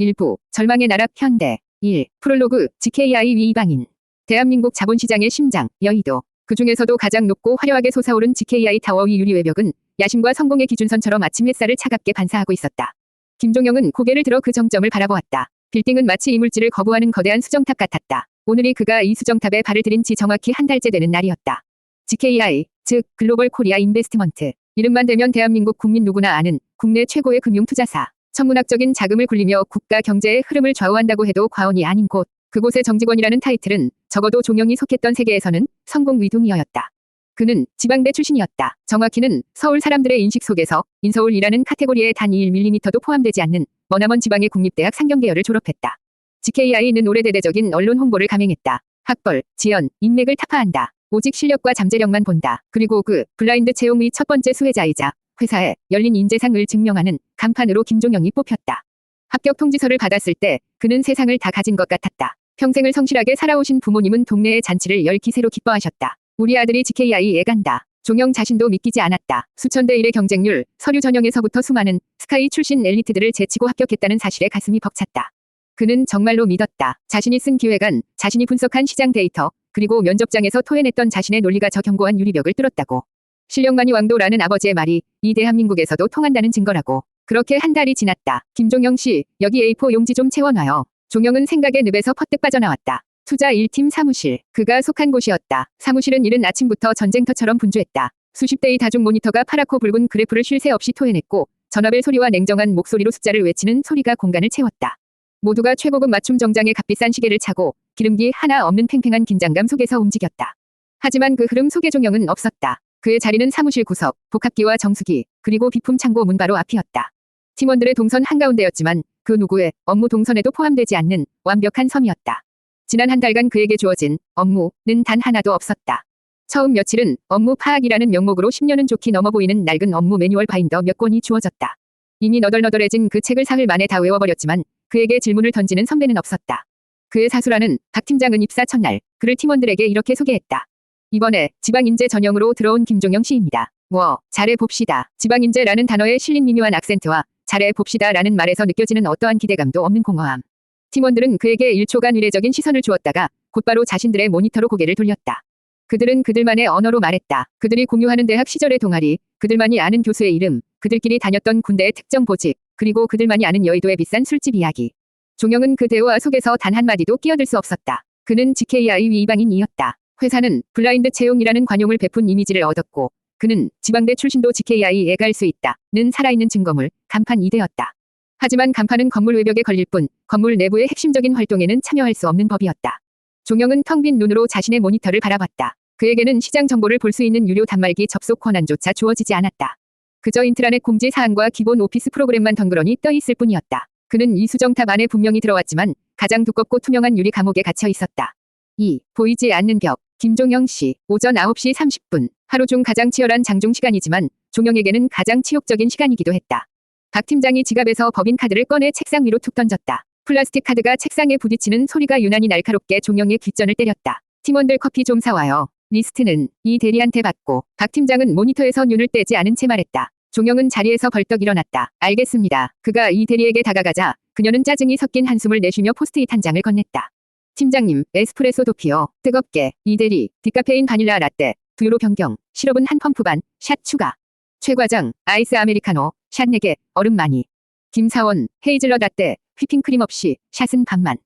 일부 절망의 나라 현대 1. 프롤로그 GKI 위이방인 대한민국 자본시장의 심장 여의도 그 중에서도 가장 높고 화려하게 솟아오른 GKI 타워 위 유리 외벽은 야심과 성공의 기준선처럼 아침 햇살을 차갑게 반사하고 있었다. 김종영은 고개를 들어 그 정점을 바라보았다. 빌딩은 마치 이물질을 거부하는 거대한 수정탑 같았다. 오늘이 그가 이 수정탑에 발을 들인 지 정확히 한 달째 되는 날이었다. GKI, 즉 글로벌 코리아 인베스트먼트. 이름만 대면 대한민국 국민 누구나 아는 국내 최고의 금융 투자사. 천문학적인 자금을 굴리며 국가 경제의 흐름을 좌우한다고 해도 과언이 아닌 곳. 그곳의 정직원이라는 타이틀은 적어도 종영이 속했던 세계에서는 성공 위동이었다. 그는 지방대 출신이었다. 정확히는 서울 사람들의 인식 속에서 인서울이라는 카테고리에 단 1mm도 포함되지 않는 머나먼 지방의 국립대학 상경계열을 졸업했다. GKI는 올해 대대적인 언론 홍보를 감행했다. 학벌, 지연, 인맥을 타파한다. 오직 실력과 잠재력만 본다. 그리고 그 블라인드 채용의 첫 번째 수혜자이자 회사에 열린 인재상을 증명하는 간판으로 김종영이 뽑혔다. 합격 통지서를 받았을 때 그는 세상을 다 가진 것 같았다. 평생을 성실하게 살아오신 부모님은 동네의 잔치를 열 기세로 기뻐하셨다. 우리 아들이 GKI에 간다. 종영 자신도 믿기지 않았다. 수천 대 1의 경쟁률, 서류 전형에서부터 수많은 스카이 출신 엘리트들을 제치고 합격했다는 사실에 가슴이 벅찼다. 그는 정말로 믿었다. 자신이 쓴 기획안, 자신이 분석한 시장 데이터, 그리고 면접장에서 토해냈던 자신의 논리가 저 견고한 유리벽을 뚫었다고. 실력만이 왕도라는 아버지의 말이 이 대한민국에서도 통한다는 증거라고. 그렇게 한 달이 지났다. 김종영 씨, 여기 A4 용지 좀 채워놔요. 종영은 생각의 늪에서 퍼뜩 빠져나왔다. 투자 1팀 사무실. 그가 속한 곳이었다. 사무실은 이른 아침부터 전쟁터처럼 분주했다. 수십 대의 다중 모니터가 파랗고 붉은 그래프를 쉴 새 없이 토해냈고 전화벨 소리와 냉정한 목소리로 숫자를 외치는 소리가 공간을 채웠다. 모두가 최고급 맞춤 정장에 값비싼 시계를 차고 기름기 하나 없는 팽팽한 긴장감 속에서 움직였다. 하지만 그 흐름 속에 종영은 없었다. 그의 자리는 사무실 구석, 복합기와 정수기, 그리고 비품 창고 문 바로 앞이었다. 팀원들의 동선 한가운데였지만 그 누구의 업무 동선에도 포함되지 않는 완벽한 섬이었다. 지난 한 달간 그에게 주어진 업무는 단 하나도 없었다. 처음 며칠은 업무 파악이라는 명목으로 10년은 좋게 넘어 보이는 낡은 업무 매뉴얼 바인더 몇 권이 주어졌다. 이미 너덜너덜해진 그 책을 사흘 만에 다 외워버렸지만 그에게 질문을 던지는 선배는 없었다. 그의 사수라는 박 팀장은 입사 첫날 그를 팀원들에게 이렇게 소개했다. 이번에 지방인재 전형으로 들어온 김종영 씨입니다. 뭐 잘해봅시다. 지방인재라는 단어에 실린 미묘한 악센트와 잘해봅시다라는 말에서 느껴지는 어떠한 기대감도 없는 공허함. 팀원들은 그에게 1초간 의례적인 시선을 주었다가 곧바로 자신들의 모니터로 고개를 돌렸다. 그들은 그들만의 언어로 말했다. 그들이 공유하는 대학 시절의 동아리, 그들만이 아는 교수의 이름, 그들끼리 다녔던 군대의 특정 보직, 그리고 그들만이 아는 여의도의 비싼 술집 이야기. 종영은 그 대화 속에서 단 한마디도 끼어들 수 없었다. 그는 GKI 위반인이었다. 회사는 블라인드 채용이라는 관용을 베푼 이미지를 얻었고, 그는 지방대 출신도 GKI에 갈 수 있다는 살아있는 증거물, 간판 이대였다. 하지만 간판은 건물 외벽에 걸릴 뿐 건물 내부의 핵심적인 활동에는 참여할 수 없는 법이었다. 종영은 텅 빈 눈으로 자신의 모니터를 바라봤다. 그에게는 시장 정보를 볼 수 있는 유료 단말기 접속 권한조차 주어지지 않았다. 그저 인트라넷 공지 사항과 기본 오피스 프로그램만 덩그러니 떠 있을 뿐이었다. 그는 이 수정탑 안에 분명히 들어왔지만 가장 두껍고 투명한 유리 감옥에 갇혀 있었다. 2. 보이지 않는 벽. 김종영 씨, 오전 9시 30분. 하루 중 가장 치열한 장중 시간이지만 종영에게는 가장 치욕적인 시간이기도 했다. 박 팀장이 지갑에서 법인 카드를 꺼내 책상 위로 툭 던졌다. 플라스틱 카드가 책상에 부딪히는 소리가 유난히 날카롭게 종영의 귓전을 때렸다. 팀원들 커피 좀 사와요. 리스트는 이 대리한테 받고 박 팀장은 모니터에서 눈을 떼지 않은 채 말했다. 종영은 자리에서 벌떡 일어났다. 알겠습니다. 그가 이 대리에게 다가가자 그녀는 짜증이 섞인 한숨을 내쉬며 포스트잇 한 장을 건넸다. 팀장님, 에스프레소 도피요. 뜨겁게. 이 대리, 디카페인 바닐라 라떼. 두유로 변경. 시럽은 한 펌프 반. 샷 추가. 최과장, 아이스 아메리카노. 샷 4개. 얼음 많이. 김사원, 헤이즐넛 라떼. 휘핑크림 없이. 샷은 반만.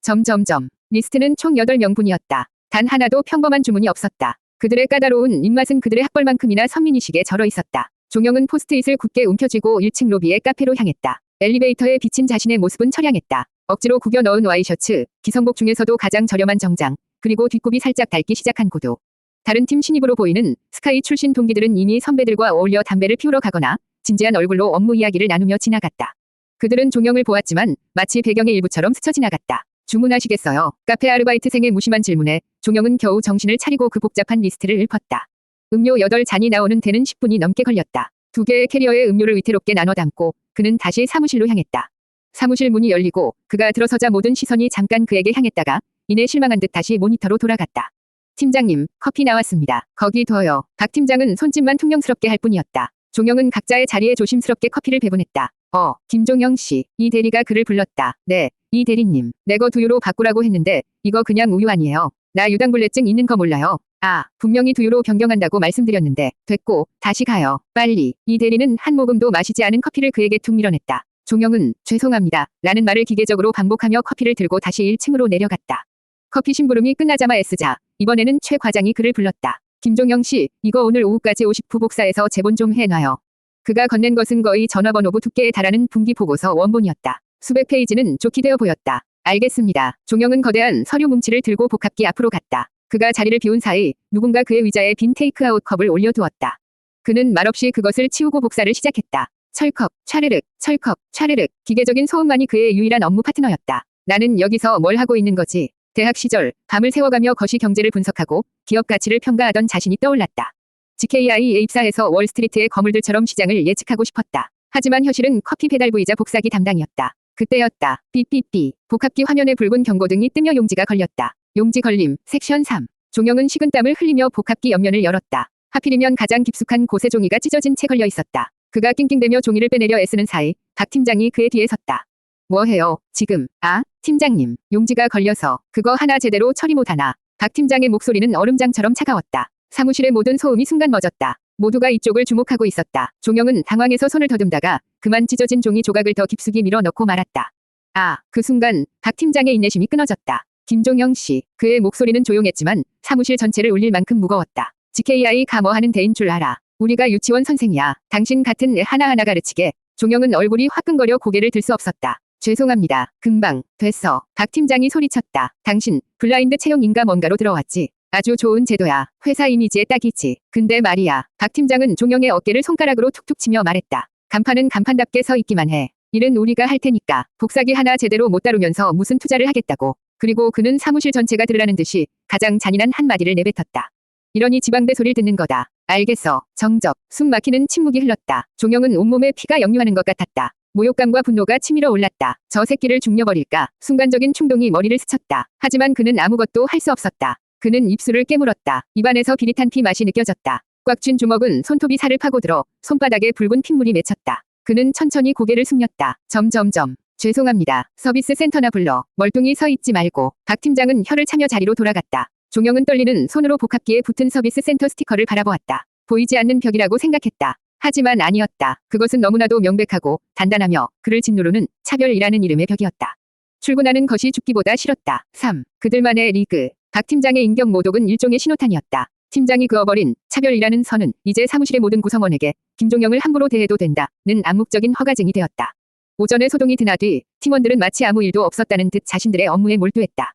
점점점. 리스트는 총 8명분이었다. 단 하나도 평범한 주문이 없었다. 그들의 까다로운 입맛은 그들의 학벌만큼이나 선민의식에 절어 있었다. 종영은 포스트잇을 굳게 움켜쥐고 1층 로비의 카페로 향했다. 엘리베이터에 비친 자신의 모습은 처량했다. 억지로 구겨 넣은 와이셔츠, 기성복 중에서도 가장 저렴한 정장, 그리고 뒷굽이 살짝 닳기 시작한 구두. 다른 팀 신입으로 보이는 스카이 출신 동기들은 이미 선배들과 어울려 담배를 피우러 가거나 진지한 얼굴로 업무 이야기를 나누며 지나갔다. 그들은 종영을 보았지만 마치 배경의 일부처럼 스쳐 지나갔다. 주문하시겠어요? 카페 아르바이트생의 무심한 질문에 종영은 겨우 정신을 차리고 그 복잡한 리스트를 읊었다. 음료 8잔이 나오는 데는 10분이 넘게 걸렸다. 두 개의 캐리어에 음료를 위태롭게 나눠 담고 그는 다시 사무실로 향했다. 사무실 문이 열리고 그가 들어서자 모든 시선이 잠깐 그에게 향했다가 이내 실망한 듯 다시 모니터로 돌아갔다. 팀장님, 커피 나왔습니다. 거기 둬요. 박 팀장은 손짓만 퉁명스럽게 할 뿐이었다. 종영은 각자의 자리에 조심스럽게 커피를 배분했다. 어, 김종영 씨. 이 대리가 그를 불렀다. 네, 이 대리님. 내거 두유로 바꾸라고 했는데 이거 그냥 우유 아니에요. 나 유당불내증 있는 거 몰라요. 아, 분명히 두유로 변경한다고 말씀드렸는데 됐고 다시 가요. 빨리. 이 대리는 한 모금도 마시지 않은 커피를 그에게 툭 밀어냈다. 종영은 죄송합니다. 라는 말을 기계적으로 반복하며 커피를 들고 다시 1층으로 내려갔다. 커피 심부름이 끝나자마 애쓰자 이번에는 최 과장이 그를 불렀다. 김종영 씨, 이거 오늘 오후까지 50부 복사해서 제본 좀 해놔요. 그가 건넨 것은 거의 전화번호부 두께에 달하는 분기 보고서 원본이었다. 수백 페이지는 좋게 되어 보였다. 알겠습니다. 종영은 거대한 서류 뭉치를 들고 복합기 앞으로 갔다. 그가 자리를 비운 사이 누군가 그의 의자에 빈 테이크아웃 컵을 올려두었다. 그는 말없이 그것을 치우고 복사를 시작했다. 철컥, 차르륵, 철컥, 차르륵. 기계적인 소음만이 그의 유일한 업무 파트너였다. 나는 여기서 뭘 하고 있는 거지? 대학 시절 밤을 새워가며 거시 경제를 분석하고 기업 가치를 평가하던 자신이 떠올랐다. GKI에 입사해서 월스트리트의 거물들처럼 시장을 예측하고 싶었다. 하지만 현실은 커피 배달부이자 복사기 담당이었다. 그때였다. 삐삐삐. 복합기 화면에 붉은 경고등이 뜨며 용지가 걸렸다. 용지 걸림. 섹션 3. 종영은 식은땀을 흘리며 복합기 옆면을 열었다. 하필이면 가장 깊숙한 곳에 종이가 찢어진 채 걸려 있었다. 그가 낑낑대며 종이를 빼내려 애쓰는 사이 박 팀장이 그의 뒤에 섰다. 뭐해요, 지금? 아, 팀장님. 용지가 걸려서 그거 하나 제대로 처리 못하나. 박 팀장의 목소리는 얼음장처럼 차가웠다. 사무실의 모든 소음이 순간 멎었다. 모두가 이쪽을 주목하고 있었다. 종영은 당황해서 손을 더듬다가 그만 찢어진 종이 조각을 더 깊숙이 밀어 넣고 말았다. 아, 그 순간 박 팀장의 인내심이 끊어졌다. 김종영 씨, 그의 목소리는 조용했지만 사무실 전체를 울릴 만큼 무거웠다. GKI가 뭐 하는 데인 줄 알아. 우리가 유치원 선생이야. 당신 같은 애 하나하나 가르치게. 종영은 얼굴이 화끈거려 고개를 들 수 없었다. 죄송합니다. 금방 됐어. 박 팀장이 소리쳤다. 당신 블라인드 채용인가 뭔가로 들어왔지. 아주 좋은 제도야. 회사 이미지에 딱이지. 근데 말이야. 박 팀장은 종영의 어깨를 손가락으로 툭툭 치며 말했다. 간판은 간판답게 서 있기만 해. 일은 우리가 할 테니까. 복사기 하나 제대로 못 다루면서 무슨 투자를 하겠다고. 그리고 그는 사무실 전체가 들으라는 듯이 가장 잔인한 한마디를 내뱉었다. 이러니 지방대 소리를 듣는 거다. 알겠어. 정적. 숨 막히는 침묵이 흘렀다. 종영은 온몸에 피가 역류하는 것 같았다. 모욕감과 분노가 치밀어 올랐다. 저 새끼를 죽여버릴까. 순간적인 충동이 머리를 스쳤다. 하지만 그는 아무것도 할 수 없었다. 그는 입술을 깨물었다. 입안에서 비릿한 피 맛이 느껴졌다. 꽉 쥔 주먹은 손톱이 살을 파고들어 손바닥에 붉은 핏물이 맺혔다. 그는 천천히 고개를 숙였다. 점점점. 죄송합니다. 서비스 센터나 불러. 멀뚱히 서 있지 말고. 박 팀장은 혀를 차며 자리로 돌아갔다. 종영은 떨리는 손으로 복합기에 붙은 서비스 센터 스티커를 바라보았다. 보이지 않는 벽이라고 생각했다. 하지만 아니었다. 그것은 너무나도 명백하고 단단하며 그를 짓누르는 차별이라는 이름의 벽이었다. 출근하는 것이 죽기보다 싫었다. 3. 그들만의 리그. 박 팀장의 인격 모독은 일종의 신호탄이었다. 팀장이 그어버린 차별이라는 선은 이제 사무실의 모든 구성원에게 김종영을 함부로 대해도 된다는 암묵적인 허가증이 되었다. 오전에 소동이 드나 뒤 팀원들은 마치 아무 일도 없었다는 듯 자신들의 업무에 몰두했다.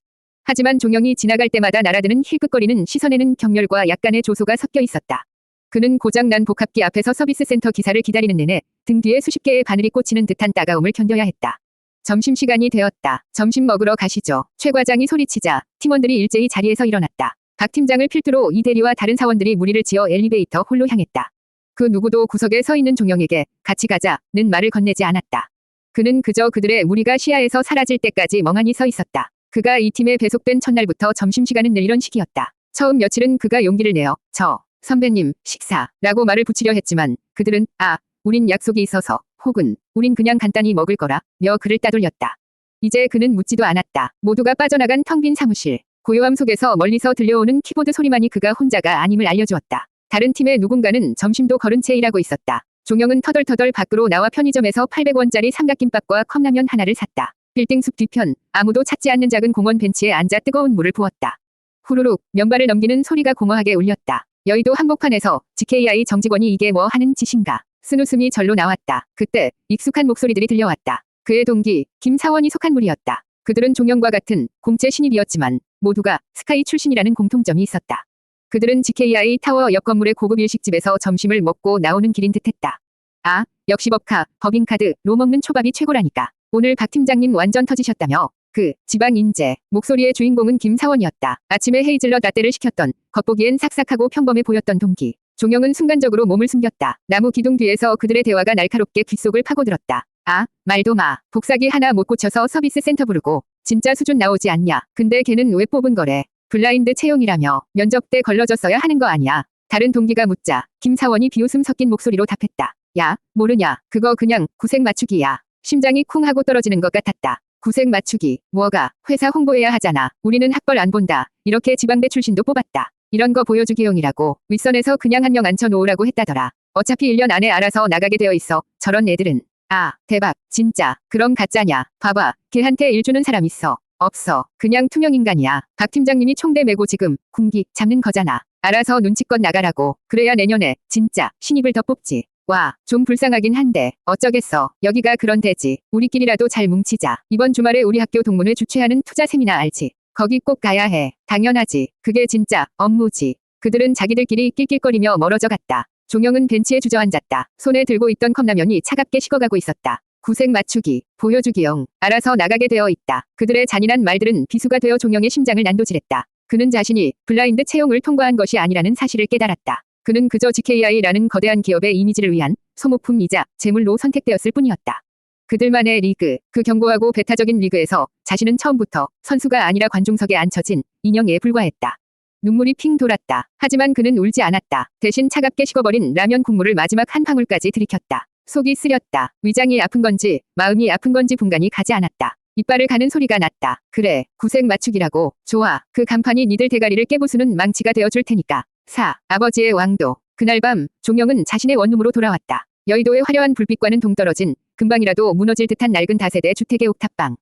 하지만 종영이 지나갈 때마다 날아드는 힐끗거리는 시선에는 경멸과 약간의 조소가 섞여 있었다. 그는 고장난 복합기 앞에서 서비스 센터 기사를 기다리는 내내 등 뒤에 수십 개의 바늘이 꽂히는 듯한 따가움을 견뎌야 했다. 점심시간이 되었다. 점심 먹으러 가시죠. 최 과장이 소리치자 팀원들이 일제히 자리에서 일어났다. 박 팀장을 필두로 이 대리와 다른 사원들이 무리를 지어 엘리베이터 홀로 향했다. 그 누구도 구석에 서 있는 종영에게 같이 가자는 말을 건네지 않았다. 그는 그저 그들의 무리가 시야에서 사라질 때까지 멍하니 서 있었다. 그가 이 팀에 배속된 첫날부터 점심시간은 늘 이런 식이었다. 처음 며칠은 그가 용기를 내어 저 선배님 식사라고 말을 붙이려 했지만 그들은 아 우린 약속이 있어서 혹은 우린 그냥 간단히 먹을 거라 며 그를 따돌렸다. 이제 그는 묻지도 않았다. 모두가 빠져나간 텅 빈 사무실. 고요함 속에서 멀리서 들려오는 키보드 소리만이 그가 혼자가 아님을 알려주었다. 다른 팀의 누군가는 점심도 걸은 채 일하고 있었다. 종영은 터덜터덜 밖으로 나와 편의점에서 800원짜리 삼각김밥과 컵라면 하나를 샀다. 빌딩 숲 뒤편 아무도 찾지 않는 작은 공원 벤치에 앉아 뜨거운 물을 부었다. 후루룩 면발을 넘기는 소리가 공허하게 울렸다. 여의도 한복판에서 GKI 정직원이 이게 뭐 하는 짓인가. 쓴웃음이 절로 나왔다. 그때 익숙한 목소리들이 들려왔다. 그의 동기 김사원이 속한 무리였다. 그들은 종영과 같은 공채 신입이었지만 모두가 스카이 출신이라는 공통점이 있었다. 그들은 GKI 타워 옆 건물의 고급 일식집에서 점심을 먹고 나오는 길인 듯했다. 아, 역시 법카, 법인카드, 로 먹는 초밥이 최고라니까. 오늘 박 팀장님 완전 터지셨다며. 그 지방 인재 목소리의 주인공은 김사원이었다. 아침에 헤이즐넛 라떼를 시켰던 겉보기엔 삭삭하고 평범해 보였던 동기. 종영은 순간적으로 몸을 숨겼다. 나무 기둥 뒤에서 그들의 대화가 날카롭게 귓속을 파고들었다. 아, 말도 마. 복사기 하나 못 고쳐서 서비스 센터 부르고 진짜 수준 나오지 않냐. 근데 걔는 왜 뽑은 거래. 블라인드 채용이라며 면접 때 걸러졌어야 하는 거 아니야. 다른 동기가 묻자 김사원이 비웃음 섞인 목소리로 답했다. 야, 모르냐. 그거 그냥 구색 맞추기야. 심장이 쿵 하고 떨어지는 것 같았다. 구색 맞추기. 뭐가? 회사 홍보해야 하잖아. 우리는 학벌 안 본다. 이렇게 지방대 출신도 뽑았다. 이런 거 보여주기용이라고 윗선에서 그냥 한 명 앉혀놓으라고 했다더라. 어차피 1년 안에 알아서 나가게 되어 있어. 저런 애들은. 아, 대박. 진짜. 그럼 가짜냐. 봐봐. 걔한테 일 주는 사람 있어. 없어. 그냥 투명 인간이야. 박 팀장님이 총대 메고 지금 군기 잡는 거잖아. 알아서 눈치껏 나가라고. 그래야 내년에 진짜 신입을 더 뽑지. 와, 좀 불쌍하긴 한데 어쩌겠어. 여기가 그런 데지. 우리끼리라도 잘 뭉치자. 이번 주말에 우리 학교 동문회 주최하는 투자 세미나 알지? 거기 꼭 가야 해. 당연하지. 그게 진짜 업무지. 그들은 자기들끼리 낄낄거리며 멀어져 갔다. 종영은 벤치에 주저앉았다. 손에 들고 있던 컵라면이 차갑게 식어가고 있었다. 구색 맞추기, 보여주기용, 알아서 나가게 되어 있다. 그들의 잔인한 말들은 비수가 되어 종영의 심장을 난도질했다. 그는 자신이 블라인드 채용을 통과한 것이 아니라는 사실을 깨달았다. 그는 그저 GKI라는 거대한 기업의 이미지를 위한 소모품이자 재물로 선택되었을 뿐이었다. 그들만의 리그, 그 견고하고 배타적인 리그에서 자신은 처음부터 선수가 아니라 관중석에 앉혀진 인형에 불과했다. 눈물이 핑 돌았다. 하지만 그는 울지 않았다. 대신 차갑게 식어버린 라면 국물을 마지막 한 방울까지 들이켰다. 속이 쓰렸다. 위장이 아픈 건지 마음이 아픈 건지 분간이 가지 않았다. 이빨을 가는 소리가 났다. 그래, 구색 맞추기라고. 좋아. 그 간판이 니들 대가리를 깨부수는 망치가 되어줄 테니까. 4. 아버지의 왕도. 그날 밤 종영은 자신의 원룸으로 돌아왔다. 여의도의 화려한 불빛과는 동떨어진 금방이라도 무너질 듯한 낡은 다세대 주택의 옥탑방.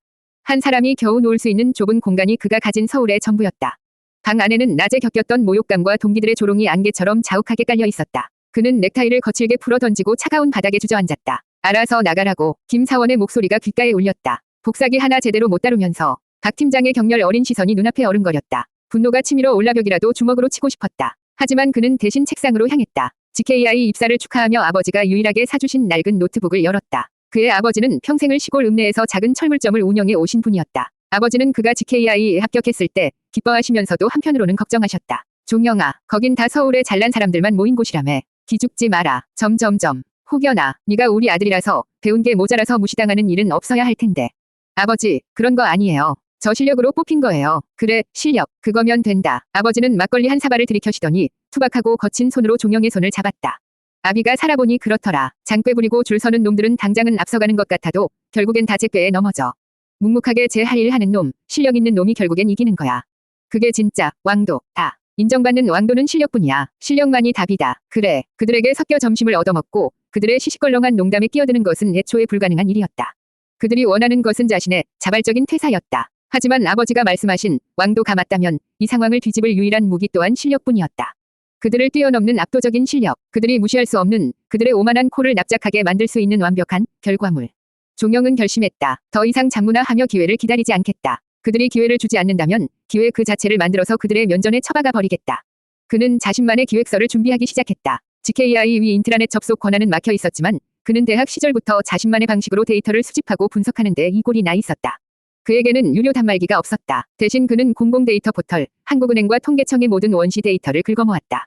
한 사람이 겨우 놓을 수 있는 좁은 공간이 그가 가진 서울의 전부였다. 방 안에는 낮에 겪었던 모욕감과 동기들의 조롱이 안개처럼 자욱하게 깔려 있었다. 그는 넥타이를 거칠게 풀어 던지고 차가운 바닥에 주저앉았다. 알아서 나가라고 김사원의 목소리가 귓가에 울렸다. 복사기 하나 제대로 못 다루면서 박 팀장의 격렬 어린 시선이 눈앞에 어른거렸다. 분노가 치밀어 올라벽이라도 주먹으로 치고 싶었다. 하지만 그는 대신 책상으로 향했다. GKI 입사를 축하하며 아버지가 유일하게 사주신 낡은 노트북을 열었다. 그의 아버지는 평생을 시골 읍내에서 작은 철물점을 운영해 오신 분이었다. 아버지는 그가 GKI에 합격했을 때 기뻐하시면서도 한편으로는 걱정하셨다. 종영아, 거긴 다 서울의 잘난 사람들만 모인 곳이라며. 기죽지 마라. 점점점. 혹여나 네가 우리 아들이라서 배운 게 모자라서 무시당하는 일은 없어야 할 텐데. 아버지, 그런 거 아니에요. 저 실력으로 뽑힌 거예요. 그래, 실력. 그거면 된다. 아버지는 막걸리 한 사발을 들이켜시더니 투박하고 거친 손으로 종영의 손을 잡았다. 아비가 살아보니 그렇더라. 장꾀 부리고 줄 서는 놈들은 당장은 앞서가는 것 같아도 결국엔 다 제꾀에 넘어져. 묵묵하게 제 할 일 하는 놈, 실력 있는 놈이 결국엔 이기는 거야. 그게 진짜 왕도, 다. 인정받는 왕도는 실력뿐이야. 실력만이 답이다. 그래, 그들에게 섞여 점심을 얻어먹고 그들의 시시껄렁한 농담에 끼어드는 것은 애초에 불가능한 일이었다. 그들이 원하는 것은 자신의 자발적인 퇴사였다. 하지만 아버지가 말씀하신 왕도가 맞다면 이 상황을 뒤집을 유일한 무기 또한 실력뿐이었다. 그들을 뛰어넘는 압도적인 실력, 그들이 무시할 수 없는 그들의 오만한 코를 납작하게 만들 수 있는 완벽한 결과물. 종영은 결심했다. 더 이상 장문화 하며 기회를 기다리지 않겠다. 그들이 기회를 주지 않는다면 기회 그 자체를 만들어서 그들의 면전에 처박아 버리겠다. 그는 자신만의 기획서를 준비하기 시작했다. GKI 위 인트라넷 접속 권한은 막혀 있었지만 그는 대학 시절부터 자신만의 방식으로 데이터를 수집하고 분석하는 데 이골이 나 있었다. 그에게는 유료 단말기가 없었다. 대신 그는 공공 데이터 포털, 한국은행과 통계청의 모든 원시 데이터를 긁어모았다.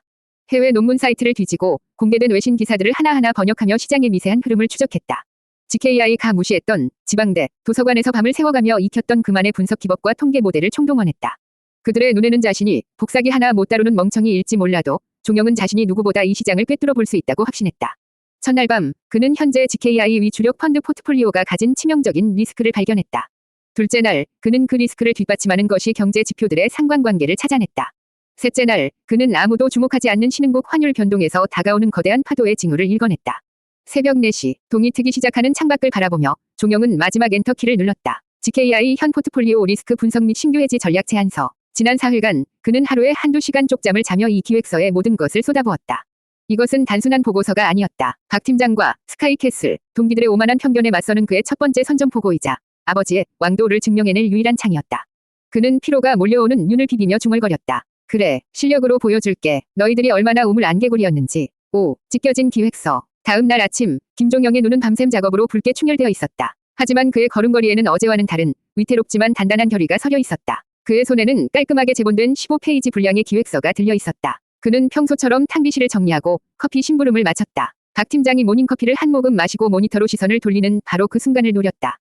해외 논문 사이트를 뒤지고 공개된 외신 기사들을 하나하나 번역하며 시장의 미세한 흐름을 추적했다. GKI가 무시했던 지방대, 도서관에서 밤을 새워가며 익혔던 그만의 분석 기법과 통계 모델을 총동원했다. 그들의 눈에는 자신이 복사기 하나 못 다루는 멍청이일지 몰라도 종영은 자신이 누구보다 이 시장을 꿰뚫어 볼 수 있다고 확신했다. 첫날 밤, 그는 현재 GKI 위 주력 펀드 포트폴리오가 가진 치명적인 리스크를 발견했다. 둘째 날, 그는 그 리스크를 뒷받침하는 것이 경제 지표들의 상관관계를 찾아냈다. 셋째 날, 그는 아무도 주목하지 않는 신흥국 환율 변동에서 다가오는 거대한 파도의 징후를 읽어냈다. 새벽 4시, 동이 트기 시작하는 창밖을 바라보며 종영은 마지막 엔터키를 눌렀다. GKI 현 포트폴리오 리스크 분석 및 신규 해지 전략 제안서. 지난 사흘간 그는 하루에 한두 시간 쪽잠을 자며 이 기획서에 모든 것을 쏟아부었다. 이것은 단순한 보고서가 아니었다. 박 팀장과 스카이캐슬, 동기들의 오만한 편견에 맞서는 그의 첫 번째 선전포고이자 아버지의 왕도를 증명해낼 유일한 창이었다. 그는 피로가 몰려오는 눈을 비비며 중얼거렸다. 그래, 실력으로 보여줄게. 너희들이 얼마나 우물 안개구리였는지. 5. 찢겨진 기획서. 다음 날 아침, 김종영의 눈은 밤샘 작업으로 붉게 충혈되어 있었다. 하지만 그의 걸음걸이에는 어제와는 다른 위태롭지만 단단한 결의가 서려 있었다. 그의 손에는 깔끔하게 제본된 15페이지 분량의 기획서가 들려 있었다. 그는 평소처럼 탕비실을 정리하고 커피 심부름을 마쳤다. 박 팀장이 모닝커피를 한 모금 마시고 모니터로 시선을 돌리는 바로 그 순간을 노렸다.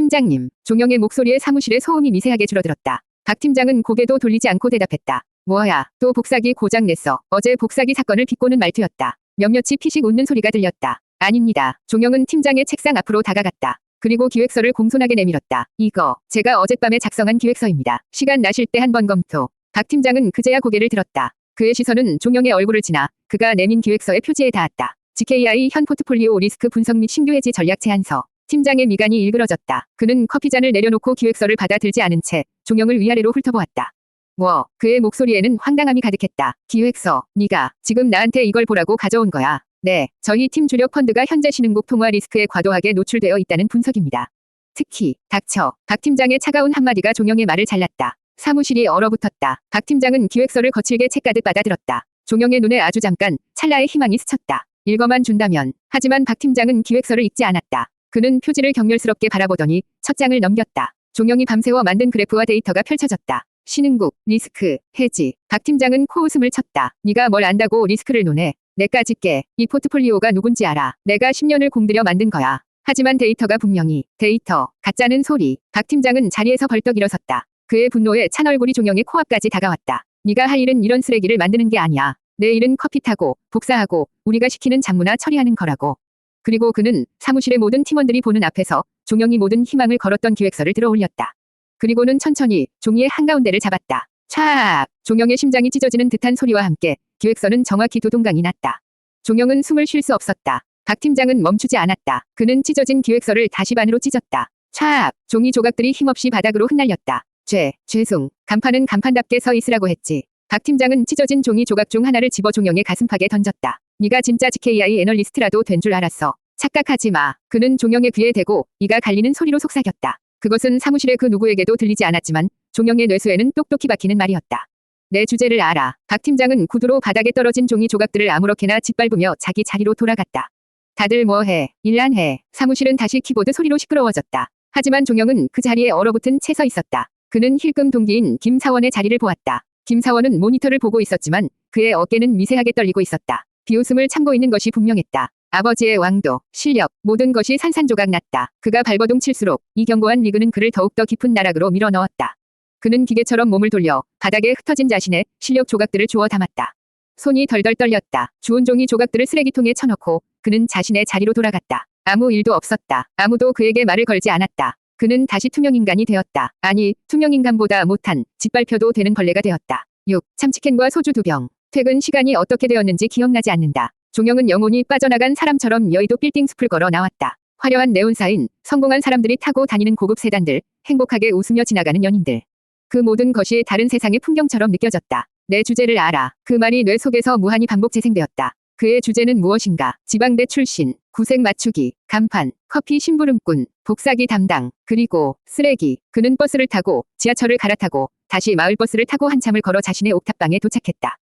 팀장님, 종영의 목소리에 사무실의 소음이 미세하게 줄어들었다. 박 팀장은 고개도 돌리지 않고 대답했다. 뭐야, 또 복사기 고장 냈어. 어제 복사기 사건을 비꼬는 말투였다. 몇몇이 피식 웃는 소리가 들렸다. 아닙니다. 종영은 팀장의 책상 앞으로 다가갔다. 그리고 기획서를 공손하게 내밀었다. 이거 제가 어젯밤에 작성한 기획서입니다. 시간 나실 때 한 번 검토. 박 팀장은 그제야 고개를 들었다. 그의 시선은 종영의 얼굴을 지나 그가 내민 기획서의 표지에 닿았다. GKI 현 포트폴리오 리스크 분석 및 신규 해지 전략 제안서. 팀장의 미간이 일그러졌다. 그는 커피잔을 내려놓고 기획서를 받아 들지 않은 채 종영을 위아래로 훑어보았다. 뭐, 그의 목소리에는 황당함이 가득했다. 기획서, 네가 지금 나한테 이걸 보라고 가져온 거야. 네, 저희 팀 주력 펀드가 현재 신흥국 통화 리스크에 과도하게 노출되어 있다는 분석입니다. 특히 닥쳐 박 팀장의 차가운 한마디가 종영의 말을 잘랐다. 사무실이 얼어붙었다. 박 팀장은 기획서를 거칠게 책가득 받아들었다. 종영의 눈에 아주 잠깐 찰나의 희망이 스쳤다. 읽어만 준다면 하지만 박 팀장은 기획서를 읽지 않았다. 그는 표지를 격렬스럽게 바라보더니 첫 장을 넘겼다. 종영이 밤새워 만든 그래프와 데이터가 펼쳐졌다. 신흥국, 리스크, 해지. 박 팀장은 코웃음을 쳤다. 네가 뭘 안다고 리스크를 논해. 내까지 깨. 이 포트폴리오가 누군지 알아. 내가 10년을 공들여 만든 거야. 하지만 데이터가 분명히 데이터, 가짜는 소리. 박 팀장은 자리에서 벌떡 일어섰다. 그의 분노에 찬 얼굴이 종영의 코앞까지 다가왔다. 네가 할 일은 이런 쓰레기를 만드는 게 아니야. 내 일은 커피 타고 복사하고 우리가 시키는 작무나 처리하는 거라고. 그리고 그는 사무실의 모든 팀원들이 보는 앞에서 종영이 모든 희망을 걸었던 기획서를 들어 올렸다. 그리고는 천천히 종이의 한가운데를 잡았다. 촥! 종영의 심장이 찢어지는 듯한 소리와 함께 기획서는 정확히 두 동강이 났다. 종영은 숨을 쉴 수 없었다. 박 팀장은 멈추지 않았다. 그는 찢어진 기획서를 다시 반으로 찢었다. 촥! 종이 조각들이 힘없이 바닥으로 흩날렸다. 죄, 죄송. 간판은 간판답게 서 있으라고 했지. 박 팀장은 찢어진 종이 조각 중 하나를 집어 종영의 가슴팍에 던졌다. 네가 진짜 GKI 애널리스트라도 된 줄 알았어. 착각하지 마. 그는 종영의 귀에 대고 이가 갈리는 소리로 속삭였다. 그것은 사무실의 그 누구에게도 들리지 않았지만 종영의 뇌수에는 똑똑히 박히는 말이었다. 내 주제를 알아. 박 팀장은 구두로 바닥에 떨어진 종이 조각들을 아무렇게나 짓밟으며 자기 자리로 돌아갔다. 다들 뭐해? 일란해. 사무실은 다시 키보드 소리로 시끄러워졌다. 하지만 종영은 그 자리에 얼어붙은 채 서 있었다. 그는 힐끔 동기인 김사원의 자리를 보았다. 김사원은 모니터를 보고 있었지만 그의 어깨는 미세하게 떨리고 있었다. 비웃음을 참고 있는 것이 분명했다. 아버지의 왕도, 실력, 모든 것이 산산조각 났다. 그가 발버둥 칠수록 이 견고한 리그는 그를 더욱더 깊은 나락으로 밀어 넣었다. 그는 기계처럼 몸을 돌려 바닥에 흩어진 자신의 실력 조각들을 주워 담았다. 손이 덜덜 떨렸다. 주운 종이 조각들을 쓰레기통에 쳐넣고 그는 자신의 자리로 돌아갔다. 아무 일도 없었다. 아무도 그에게 말을 걸지 않았다. 그는 다시 투명인간이 되었다. 아니, 투명인간보다 못한 짓밟혀도 되는 벌레가 되었다. 6. 참치캔과 소주 두 병. 퇴근 시간이 어떻게 되었는지 기억나지 않는다. 종영은 영혼이 빠져나간 사람처럼 여의도 빌딩 숲을 걸어 나왔다. 화려한 네온사인, 성공한 사람들이 타고 다니는 고급 세단들, 행복하게 웃으며 지나가는 연인들. 그 모든 것이 다른 세상의 풍경처럼 느껴졌다. 내 주제를 알아. 그 말이 뇌 속에서 무한히 반복 재생되었다. 그의 주제는 무엇인가? 지방대 출신, 구색 맞추기, 간판, 커피 심부름꾼, 복사기 담당, 그리고 쓰레기. 그는 버스를 타고 지하철을 갈아타고 다시 마을버스를 타고 한참을 걸어 자신의 옥탑방에 도착했다.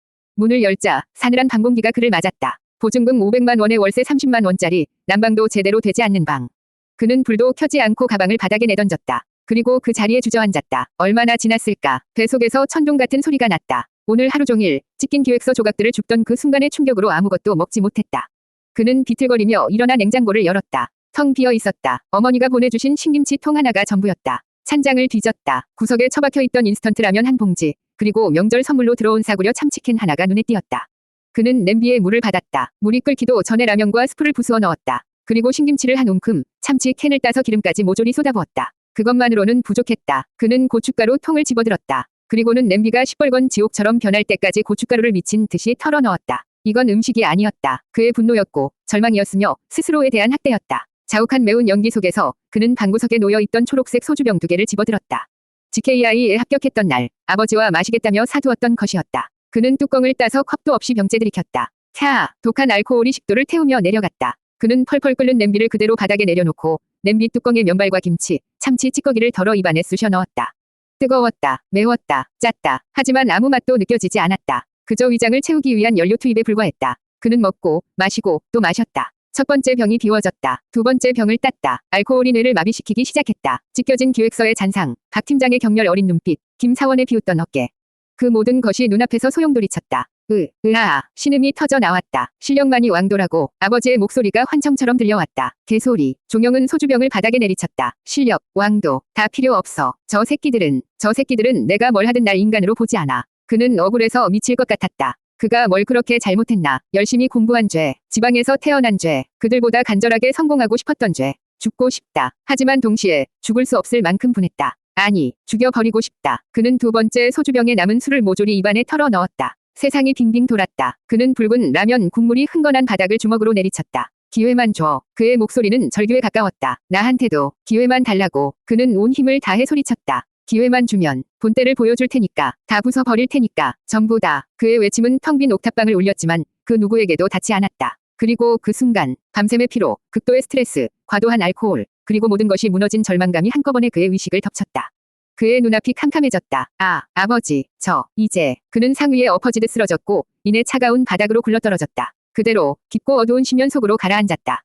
문을 열자 사늘한 방공기가 그를 맞았다. 보증금 500만 원에 월세 30만 원짜리 난방도 제대로 되지 않는 방. 그는 불도 켜지 않고 가방을 바닥에 내던졌다. 그리고 그 자리에 주저앉았다. 얼마나 지났을까? 배 속에서 천둥 같은 소리가 났다. 오늘 하루 종일 찢긴 기획서 조각들을 줍던 그 순간의 충격으로 아무것도 먹지 못했다. 그는 비틀거리며 일어나 냉장고를 열었다. 텅 비어 있었다. 어머니가 보내주신 신김치 통 하나가 전부였다. 찬장을 뒤졌다. 구석에 처박혀 있던 인스턴트 라면 한 봉지, 그리고 명절 선물로 들어온 사구려 참치캔 하나가 눈에 띄었다. 그는 냄비에 물을 받았다. 물이 끓기도 전에 라면과 스프를 부수어 넣었다. 그리고 신김치를 한 움큼, 참치 캔을 따서 기름까지 모조리 쏟아부었다. 그것만으로는 부족했다. 그는 고춧가루 통을 집어들었다. 그리고는 냄비가 시뻘건 지옥처럼 변할 때까지 고춧가루를 미친 듯이 털어 넣었다. 이건 음식이 아니었다. 그의 분노였고 절망이었으며 스스로에 대한 학대였다. 자욱한 매운 연기 속에서 그는 방구석에 놓여 있던 초록색 소주병 두 개를 집어들었다. GKI에 합격했던 날 아버지와 마시겠다며 사두었던 것이었다. 그는 뚜껑을 따서 컵도 없이 병째 들이켰다. 캬, 독한 알코올이 식도를 태우며 내려갔다. 그는 펄펄 끓는 냄비를 그대로 바닥에 내려놓고 냄비 뚜껑에 면발과 김치, 참치 찌꺼기를 덜어 입안에 쑤셔 넣었다. 뜨거웠다, 매웠다, 짰다. 하지만 아무 맛도 느껴지지 않았다. 그저 위장을 채우기 위한 연료 투입에 불과했다. 그는 먹고, 마시고, 또 마셨다. 첫 번째 병이 비워졌다. 두 번째 병을 땄다. 알코올이 뇌를 마비시키기 시작했다. 찢겨진 기획서의 잔상, 박 팀장의 격렬 어린 눈빛, 김 사원의 비웃던 어깨. 그 모든 것이 눈앞에서 소용돌이쳤다. 으, 으아, 신음이 터져 나왔다. 실력만이 왕도라고 아버지의 목소리가 환청처럼 들려왔다. 개소리, 종영은 소주병을 바닥에 내리쳤다. 실력, 왕도, 다 필요 없어. 저 새끼들은, 저 새끼들은 내가 뭘 하든 날 인간으로 보지 않아. 그는 억울해서 미칠 것 같았다. 그가 뭘 그렇게 잘못했나. 열심히 공부한 죄, 지방에서 태어난 죄, 그들보다 간절하게 성공하고 싶었던 죄, 죽고 싶다. 하지만 동시에 죽을 수 없을 만큼 분했다. 아니, 죽여버리고 싶다. 그는 두 번째 소주병에 남은 술을 모조리 입안에 털어 넣었다. 세상이 빙빙 돌았다. 그는 붉은 라면 국물이 흥건한 바닥을 주먹으로 내리쳤다. 기회만 줘. 그의 목소리는 절규에 가까웠다. 나한테도 기회만 달라고. 그는 온 힘을 다해 소리쳤다. 기회만 주면 본때를 보여줄 테니까 다 부숴버릴 테니까 전부 다. 그의 외침은 텅 빈 옥탑방을 울렸지만 그 누구에게도 닿지 않았다. 그리고 그 순간 밤샘의 피로, 극도의 스트레스, 과도한 알코올, 그리고 모든 것이 무너진 절망감이 한꺼번에 그의 의식을 덮쳤다. 그의 눈앞이 캄캄해졌다. 아, 아버지, 저, 이제. 그는 상위에 엎어지듯 쓰러졌고, 이내 차가운 바닥으로 굴러떨어졌다. 그대로 깊고 어두운 심연 속으로 가라앉았다.